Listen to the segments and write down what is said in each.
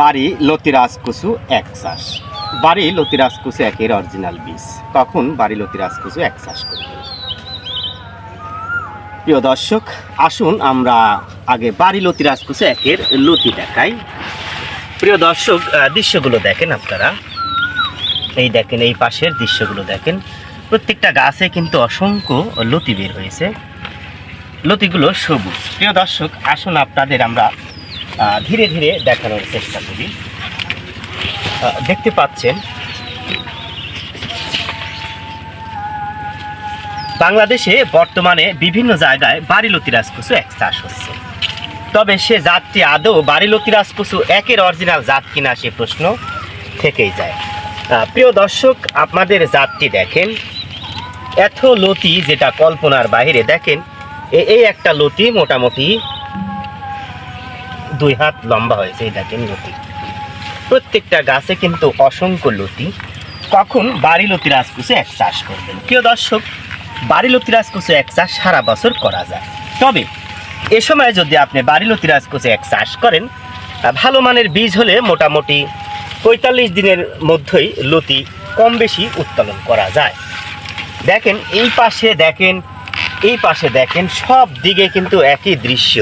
বাড়ি লতিরাজ কুসু এক চাষ। বাড়ি লতিরাজ কুসু একের অরিজিনাল বীজ। তখন বাড়ি লতিরাজ কুসু এক চাষ করবেন প্রিয় দর্শক, আসুন আমরা আগে বাড়ি লতিরাজ কুসু একের লতি দেখাই। প্রিয় দর্শক দৃশ্যগুলো দেখেন আপনারা। এই দেখেন, এই পাশের দৃশ্যগুলো দেখেন। প্রত্যেকটা গাছে কিন্তু অসংখ্য লতি বের হয়েছে। লতিগুলো সবুজ। প্রিয় দর্শক, আসুন আপনাদের আমরা ধীরে ধীরে দেখানোর চেষ্টা করি। দেখতে পাচ্ছেন, বাংলাদেশে বর্তমানে বিভিন্ন জায়গায় বাড়িলতি রাজকুচু এক চাষ হচ্ছে। তবে সে জাতটি আদৌ বাড়িলতি রাজকুচু একের অরিজিনাল জাত কিনা সে প্রশ্ন থেকেই যায়। প্রিয় দর্শক, আপনাদের জাতটি দেখেন। এত লতি যেটা কল্পনার বাইরে দেখেন এই একটা লতি মোটামুটি দুই হাত লম্বা হয়েছে এই দেখেন লতি। প্রত্যেকটা গাছে কিন্তু অসংখ্য লতি। কখন বাড়ি লতি রাজকুচে এক চাষ করবেন। প্রিয় দর্শক, বাড়ি লতি রাজকুচে এক চাষ সারা বছর করা যায়। তবে এ সময় যদি আপনি বাড়ি লতি রাজকুচে এক চাষ করেন, ভালো মানের বীজ হলে মোটামুটি পঁয়তাল্লিশ দিনের মধ্যেই লতি কম বেশি উত্তোলন করা যায়। দেখেন এই পাশে দেখেন, এই পাশে দেখেন, সব দিকে কিন্তু একই দৃশ্য।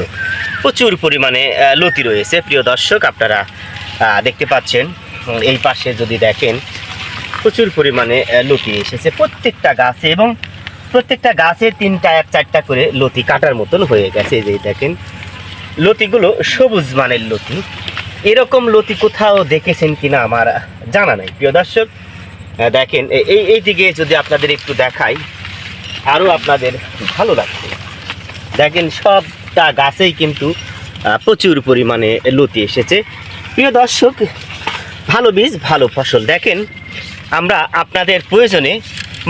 প্রচুর পরিমাণে লতি রয়েছে। প্রিয় দর্শক, আপনারা দেখতে পাচ্ছেন এই পাশে যদি দেখেন, প্রচুর পরিমাণে লতি এসেছে। প্রত্যেকটা গাছে এবং প্রত্যেকটা গাছে তিনটা, এক, চারটা করে লতি কাটার মতন হয়ে গেছে। এই যে দেখেন, লতিগুলো সবুজ মানের লতি। এরকম লতি কোথাও দেখেছেন কিনা আমার জানা নাই। প্রিয় দর্শক দেখেন এই এই দিকে যদি আপনাদের একটু দেখাই, আরও আপনাদের ভালো লাগবে। দেখেন সবটা গাছেই কিন্তু প্রচুর পরিমাণে লতি এসেছে। প্রিয় দর্শক, ভালো বীজ, ভালো ফসল। দেখেন, আমরা আপনাদের প্রয়োজনে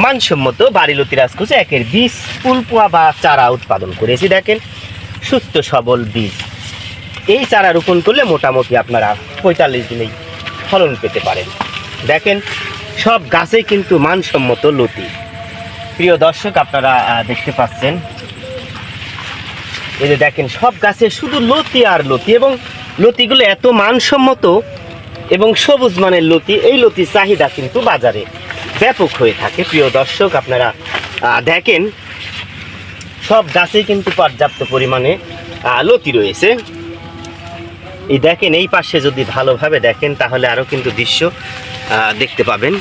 মানসম্মত বাড়ি লতি রাজকুচে একের বীজ ফুলপোয়া বা চারা উৎপাদন করেছি। দেখেন, সুস্থ সবল বীজ। এই চারা রোপণ করলে মোটামুটি আপনারা পঁয়তাল্লিশ দিনেই ফলন পেতে পারেন। দেখেন, সব গাছেই কিন্তু মানসম্মত লতি। প্রিয় দর্শক, আপনারা দেখতে পাচ্ছেন এই যে দেখেন, সব গাছে শুধু লতি আর লতি এবং লতিগুলো এত মানসম্মত এবং সবুজ মানের লতি, এই লতির চাহিদা কিন্তু বাজারে ব্যাপক হয়ে থাকে। প্রিয় দর্শক, আপনারা দেখেন, সব গাছেই কিন্তু পর্যাপ্ত পরিমাণে লতি রয়েছে। এই দেখেন, এই পাশে যদি ভালোভাবে দেখেন, তাহলে আরও কিন্তু দৃশ্য দেখতে পাবেন।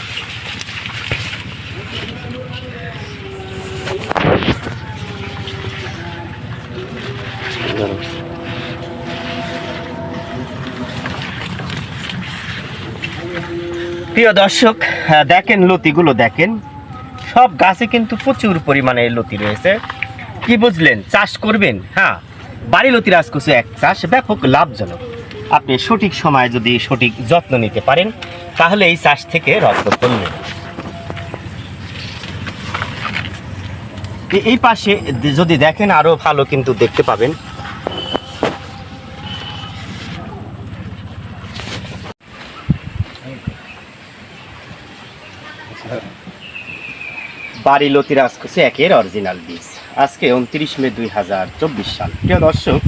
প্রিয় দর্শক আহ, দেখেন লতিগুলো দেখেন। সব গাছে কিন্তু প্রচুর পরিমাণে লতি রয়েছে। কি বুঝলেন? চাষ করবেন? হ্যাঁ বাড়ি লতি রাজকুচু এক চাষ ব্যাপক লাভজনক। আপনি সঠিক সময় যদি সঠিক যত্ন নিতে পারেন তাহলে এই চাষ থেকে রক্ত এ- এই পাশে যদি দেখেন আরও ভালো কিন্তু দেখতে পাবেন। বাড়ি লতি রাজকুচি একের অরিজিনাল বীজ। আজকে উনত্রিশ মে দুই হাজার চব্বিশ সাল। প্রিয় দর্শক,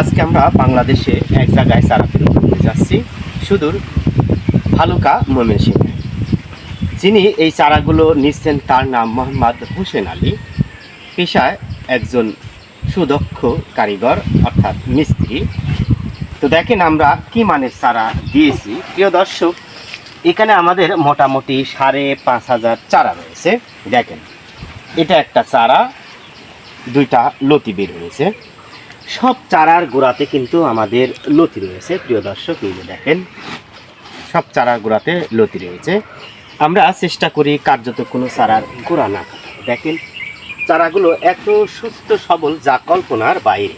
আজকে আমরা বাংলাদেশে এক জায়গায় চারা ফেরত করতে যাচ্ছি। সুদূর ভালুকা ময়মনসিংহ। যিনি এই চারাগুলো নিচ্ছেন তার নাম মোহাম্মদ হুসেন আলী। পেশায় একজন সুদক্ষ কারিগর, অর্থাৎ মিস্ত্রি। তো দেখেন আমরা কি মানের চারা দিয়েছি। প্রিয় দর্শক এখানে আমাদের মোটামুটি সাড়ে পাঁচ হাজার চারা রয়েছে। দেখেন, এটা একটা চারা, দুইটা লতি বের হয়েছে। সব চারার গোড়াতে কিন্তু আমাদের লতি রয়েছে। প্রিয় দর্শক, এই দেখেন, সব চারার গোড়াতে লতি রয়েছে। আমরা চেষ্টা করি কার্যত কোনো চারার গোড়া না দেখেন, চারাগুলো এত সুস্থ, সবল যা কল্পনার বাইরে।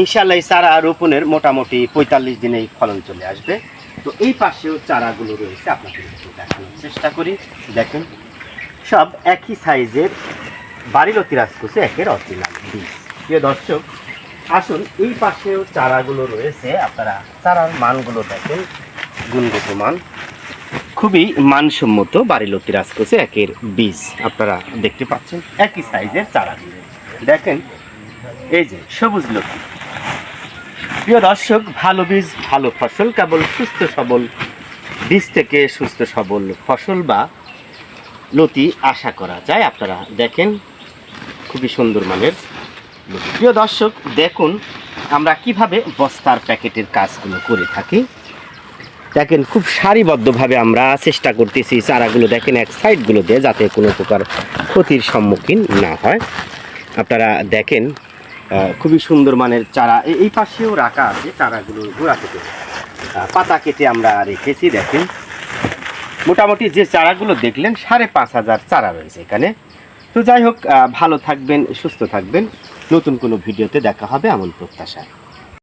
ইনশাল্লাহ চারা রোপণের মোটামুটি পঁয়তাল্লিশ দিনেই ফলন চলে আসবে। তো এই পাশেও চারাগুলো রয়েছে, আপনাদের একটু দেখানোর চেষ্টা করি। দেখেন, সব একই সাইজের বাড়িলতি রাজকুচি একের অরিজিনাল বীজ। প্রিয় দর্শক, আসুন এই পাশেও চারাগুলো রয়েছে, আপনারা চারার মানগুলো দেখেন। গুণগত মান, খুবই মানসম্মত বাড়িলতি রাজকুচি একের বীজ আপনারা দেখতে পাচ্ছেন, একই সাইজের চারাগুলো দেখেন, এই যে সবুজ লতি। প্রিয় দর্শক, ভালো বীজ, ভালো ফসল, কেবল সুস্থ সবল, বীজ থেকে সুস্থ সবল ফসল বা লতি আশা করা যায়। আপনারা দেখেন, খুবই সুন্দর মানের প্রিয় দর্শক, দেখুন আমরা কীভাবে বস্তার প্যাকেটের কাজগুলো করে থাকি। দেখেন, খুব সারিবদ্ধভাবে আমরা চেষ্টা করতেছি চারাগুলো, দেখেন, এক সাইডগুলো দিয়ে যাতে কোনো প্রকার ক্ষতির সম্মুখীন না হয়। আপনারা দেখেন খুবই সুন্দর মানের চারা। এই পাশেও রাখা আছে চারাগুলো গোড়া থেকে। পাতা কেটে আমরা রেখেছি, দেখেন। মোটামুটি যে চারাগুলো দেখলেন, সাড়ে পাঁচ হাজার চারা রয়েছে এখানে। তো যাই হোক ভালো থাকবেন, সুস্থ থাকবেন। নতুন কোনো ভিডিওতে দেখা হবে এমন প্রত্যাশা